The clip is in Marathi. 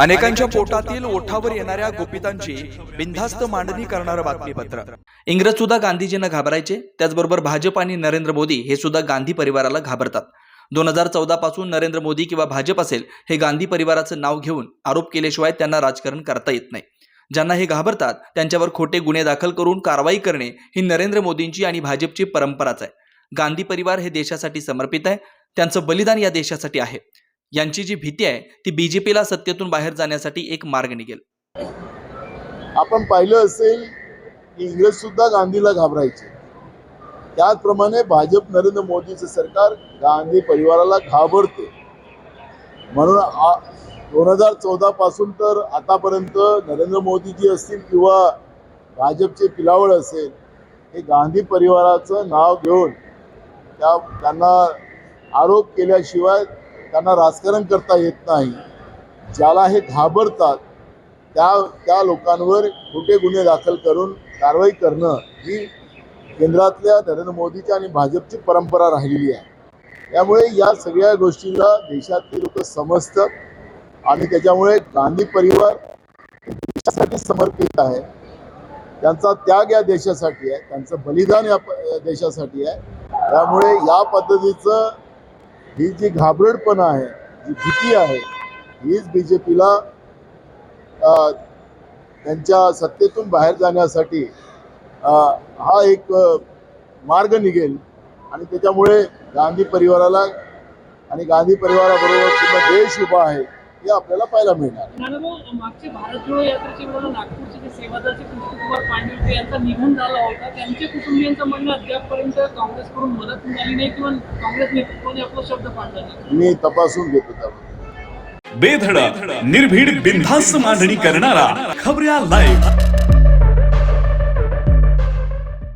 अनेकांच्या पोटातील ओठावर येणाऱ्या गोपितांची बिनधास्त मांडणी करणारं बातमीपत्र. इंग्रज सुद्धा गांधीजींना घाबरायचे त्याचबरोबर भाजप आणि नरेंद्र मोदी हे सुद्धा गांधी परिवाराला घाबरतात. दोन हजार चौदा पासून नरेंद्र मोदी किंवा भाजप असेल हे गांधी परिवाराचं नाव घेऊन आरोप केल्याशिवाय त्यांना राजकारण करता येत नाही. ज्यांना हे घाबरतात त्यांच्यावर खोटे गुन्हे दाखल करून कारवाई करणे ही नरेंद्र मोदींची आणि भाजपची परंपराच आहे. गांधी परिवार हे देशासाठी समर्पित आहे त्यांचं बलिदान या देशासाठी आहे. यांची जी भीती आहे ती बीजेपीला सत्तेतून बाहेर जाण्यासाठी एक मार्ग निघेल. आपण पाहिलं असेल की इंग्रज सुद्धा गांधीला घाबरायचे. त्याचप्रमाणे भाजप नरेंद्र मोदीचं सरकार गांधी परिवाराला घाबरते. म्हणून दोन हजार चौदा पासून तर आतापर्यंत नरेंद्र मोदीजी असतील किंवा भाजपचे पिलावळ असेल हे गांधी परिवाराचं नाव घेऊन त्या त्यांना आरोप केल्याशिवाय त्यांना राजकारण करता येत नाही. ज्याला हे घाबरतात त्या त्या लोकांवर खोटे गुन्हे दाखल करून कारवाई करणं ही केंद्रातल्या नरेंद्र मोदीच्या आणि भाजपची परंपरा राहिलेली आहे. त्यामुळे या सगळ्या गोष्टीला देशातले लोक समजतात आणि त्याच्यामुळे गांधी परिवार देशासाठी समर्पित आहे. त्यांचा त्याग या देशासाठी आहे त्यांचं बलिदान या प- देशासाठी आहे. त्यामुळे या पद्धतीचं ही जी घाबरडपणा आहे जी भीती आहे हीच बी जे पीला त्यांच्या सत्तेतून बाहेर जाण्यासाठी हा एक मार्ग निघेल. आणि त्याच्यामुळे गांधी परिवाराला आणि गांधी परिवाराबरोबर पूर्ण देश उभा आहे. हे आपल्याला पाहायला मिळणार. नानाभाऊ मागचे भारत जोडो यात्रेचे वेळेला नागपूरचे जे सेवादलचे कृष्णकुमार पांडे होते यांचा निधन झाला होता त्यांच्या कुटुंबियांचं म्हणणं अद्यापपर्यंत काँग्रेसकडून मदत मिळाली नाही किंवा काँग्रेस नेतृत्वाने आपला शब्द पाळला नाही. मी तपासून घेतो त्याबद्दल बेधडक निर्भीड बिनधास्त मांडणी करणारा खबऱ्या लाईव्ह